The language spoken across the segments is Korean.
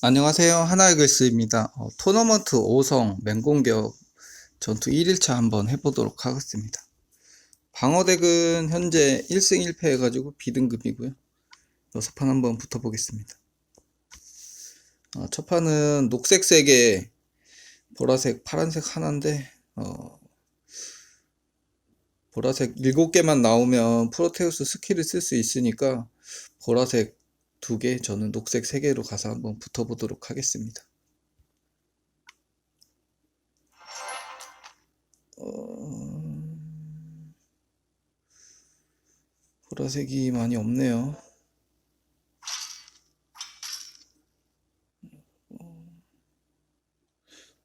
안녕하세요. 하나의글스입니다. 어, 토너먼트 5성 맹공격 전투 1일차 한번 해보도록 하겠습니다. 방어덱은 현재 1승 1패 해가지고 B등급이고요. 6판 한번 붙어보겠습니다. 어, 첫 판은 녹색 3개, 보라색, 파란색 하나인데 어, 보라색 7개만 나오면 프로테우스 스킬을 쓸 수 있으니까 보라색 2개, 저는 녹색 3개로 가서 한번 붙어보도록 하겠습니다. 어... 보라색이 많이 없네요.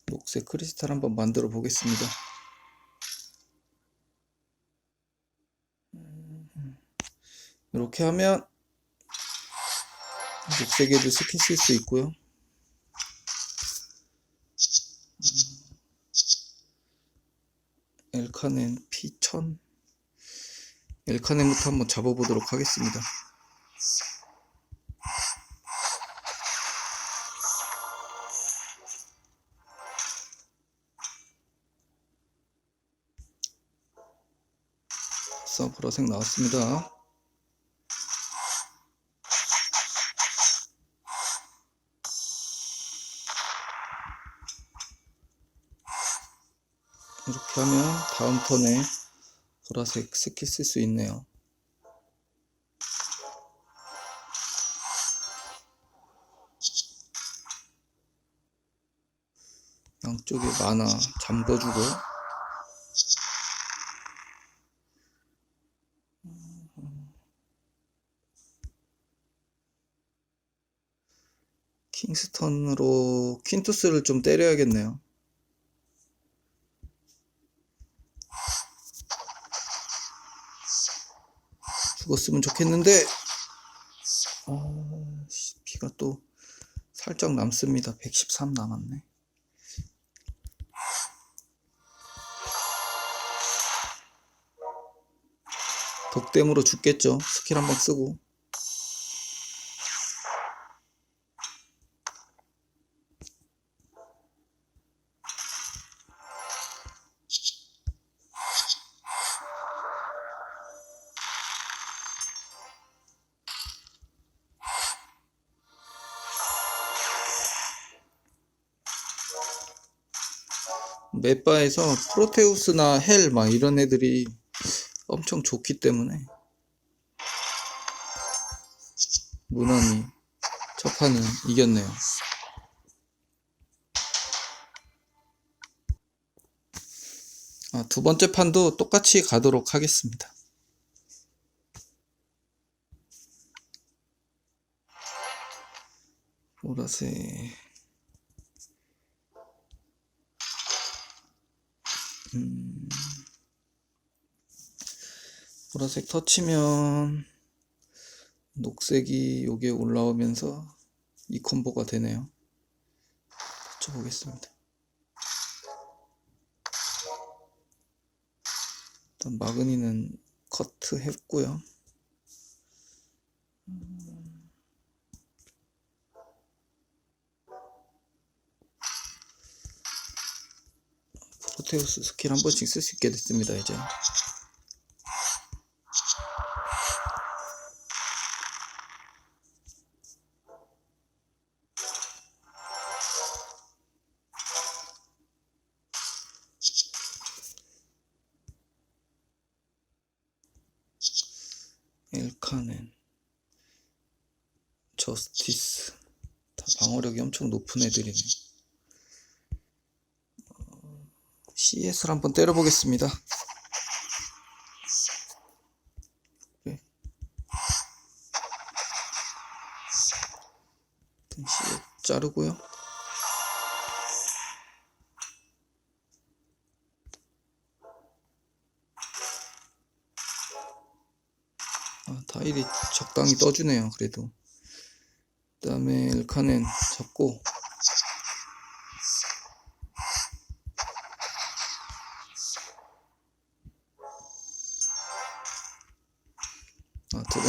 녹색 크리스탈 한번 만들어 보겠습니다. 이렇게 하면 녹색에도 스킨 쓸 수 있고요. 엘카넨 P1000 엘카넨부터 한번 잡아보도록 하겠습니다. 써 보라색 나왔습니다. 이렇게 하면 다음 턴에 보라색 스킬 쓸 수 있네요. 양쪽에 만화 잠궈주고 킹스턴으로 퀸투스를 좀 때려야겠네요. 죽었으면 좋겠는데 어, 씨, 피가 또 살짝 남습니다. 113 남았네. 독댐으로 죽겠죠. 스킬 한번 쓰고. 맵바에서 프로테우스나 헬 막 이런 애들이 엄청 좋기 때문에 무난히 첫 판은 이겼네요. 아, 두 번째 판도 똑같이 가도록 하겠습니다. 보라색 음, 보라색 터치면 녹색이 여기에 올라오면서 이 콤보가 되네요. 터쳐보겠습니다. 일단 마그니는 커트 했고요. 프로테우스 스킬 한 번씩 쓸 수 있게 됐습니다, 이제. 엘카넨, 저스티스. 다 방어력이 엄청 높은 애들이네. CS를 한번 때려보겠습니다. 네. 자르고요. 아, 타일이 적당히 떠주네요. 그래도. 그 다음에 엘카넨 잡고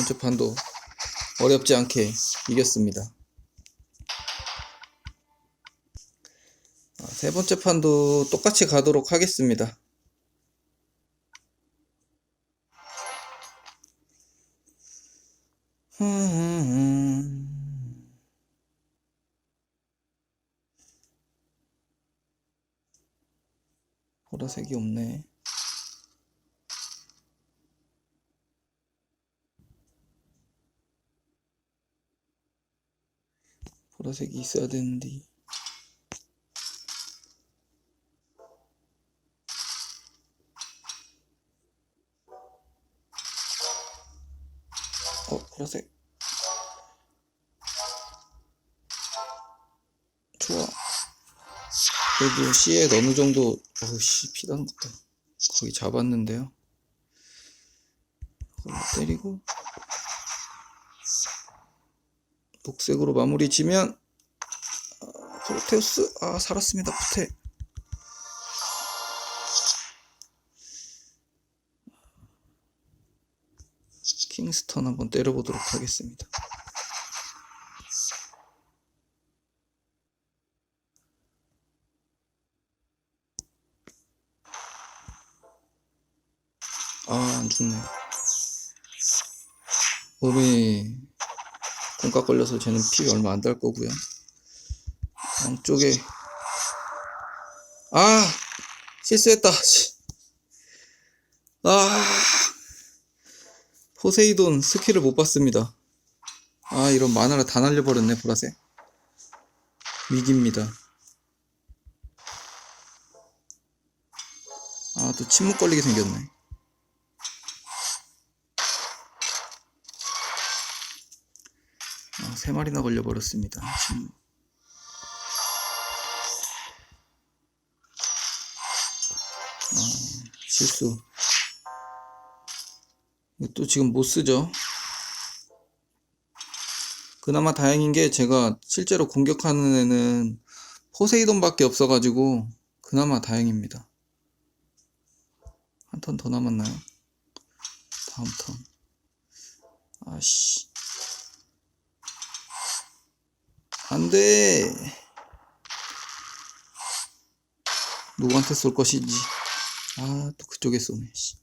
아, 두 번째 판도 어렵지 않게 이겼습니다. 세 번째 판도 똑같이 가도록 하겠습니다. 보라색이 없네. 보라색이 있어야 되는데. 어, 보라색. 좋아. 그래도 C에 어느 정도, 어우 씨, 피단 것도 거의 잡았는데요. 때리고, 녹색으로 마무리 지면, 아, 프로테우스, 아, 살았습니다, 푸테. 킹스턴 한번 때려보도록 하겠습니다. 아, 안 죽네. 몸이 콩깍 걸려서 쟤는 피 얼마 안 달 거고요. 양쪽에 아 실수했다. 씨. 아 포세이돈 스킬을 못 봤습니다. 아 이런 만화를 다 날려버렸네 보라색. 위기입니다. 아 또 침묵 걸리게 생겼네. 아, 세 마리나 걸려버렸습니다. 침묵. 아, 실수. 또 지금 못 쓰죠. 그나마 다행인 게 제가 실제로 공격하는 애는 포세이돈밖에 없어가지고 그나마 다행입니다. 한 턴 더 남았나요? 다음 턴. 아씨. 안 돼. 누구한테 쏠 것인지. 아, 또 그쪽에 쏘네. 씨.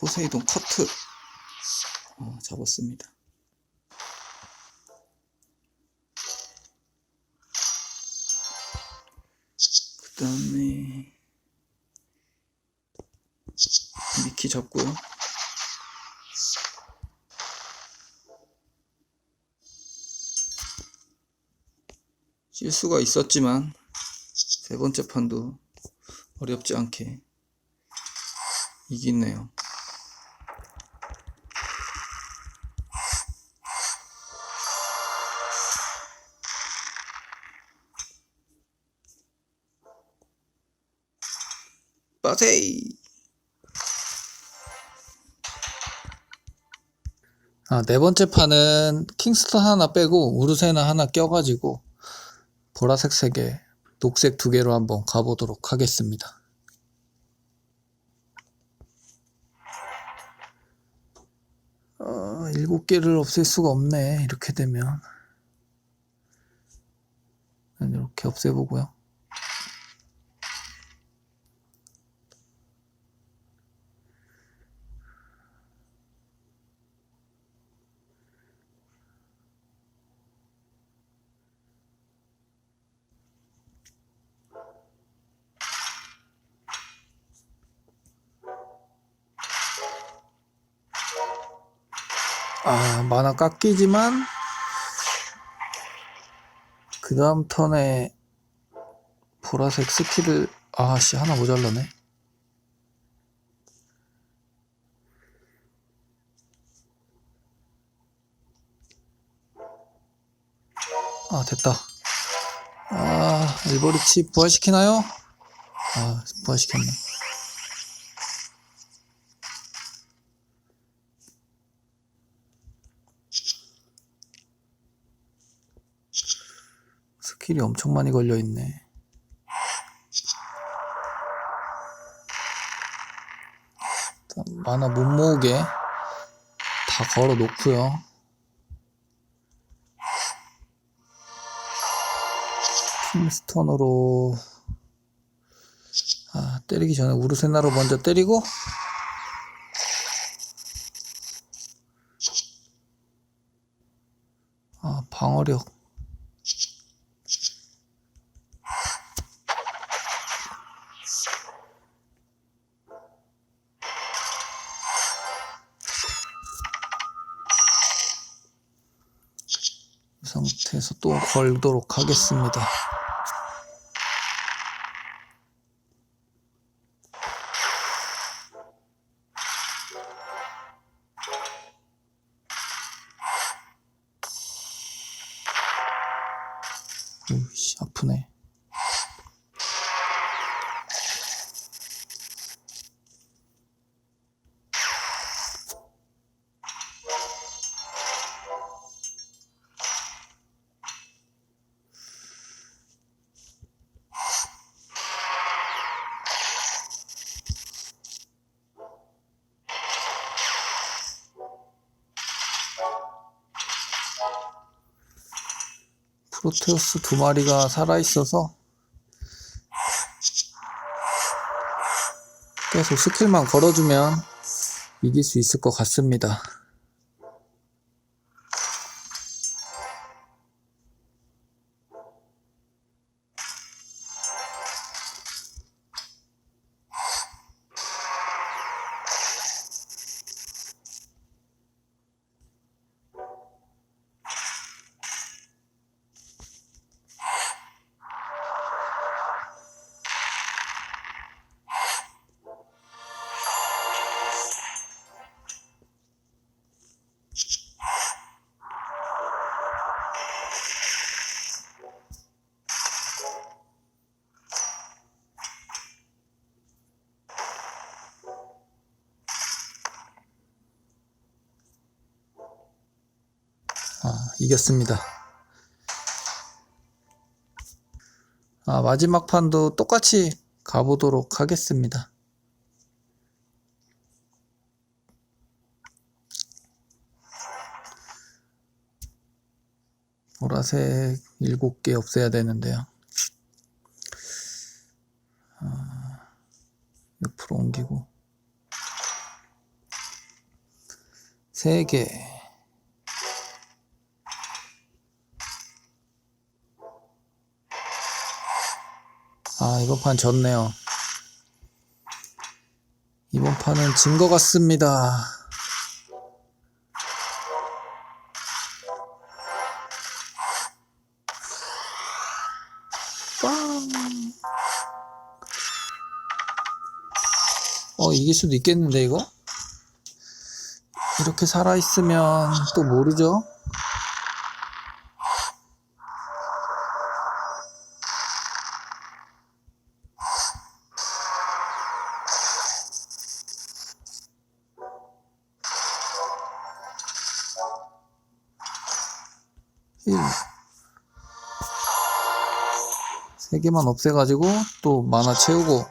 포세이돈 커트. 아, 잡았습니다. 그 다음에 미키 잡고요. 실수가 있었지만 세 번째 판도 어렵지 않게 이기네요. 빠세이. 아, 네 번째 판은 킹스턴 하나 빼고 우르세나 하나 껴가지고 보라색 세 개, 녹색 두 개로 한번 가보도록 하겠습니다. 어, 일곱 개를 없앨 수가 없네. 이렇게 되면. 이렇게 없애보고요. 아, 만화 깎이지만 그 다음 턴에 보라색 스킬을 아씨 하나 모자라네. 아 됐다. 아 일버리치 부활시키나요? 아 부활시켰네. 스킬이 엄청 많이 걸려 있네. 일단 만화 못 모으게 다 걸어 놓고요. 킹스턴으로 아, 때리기 전에 우르세나로 먼저 때리고 아, 방어력 걸도록 하겠습니다. 아프네. 프로테우스 두 마리가 살아있어서 계속 스킬만 걸어주면 이길 수 있을 것 같습니다. 이겼습니다. 아, 마지막 판도 똑같이 가보도록 하겠습니다. 보라색 7개 없애야 되는데요. 아, 옆으로 옮기고 3개 아, 이번 판 졌네요. 이번 판은 진 것 같습니다. 빵. 어, 이길 수도 있겠는데, 이거? 이렇게 살아있으면 또 모르죠? 일. 세 개만 없애가지고 또 만화 채우고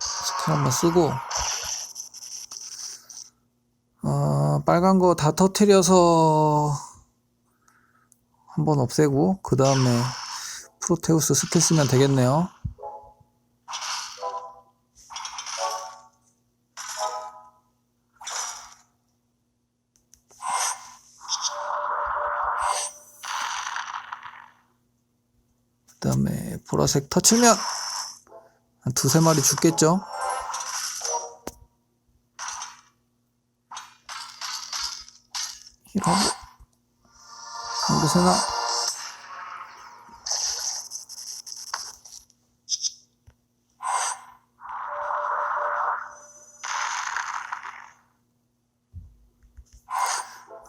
스킬 한번 쓰고 아, 빨간 거 다 터트려서 한번 없애고 그 다음에 프로테우스 스킬 쓰면 되겠네요. 보라색 터치면 한 두세 마리 죽겠죠? 힐하고 모르세나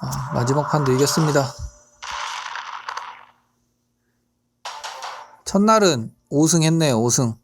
아, 마지막 판도 이겼습니다. 첫날은 5승 했네요, 5승.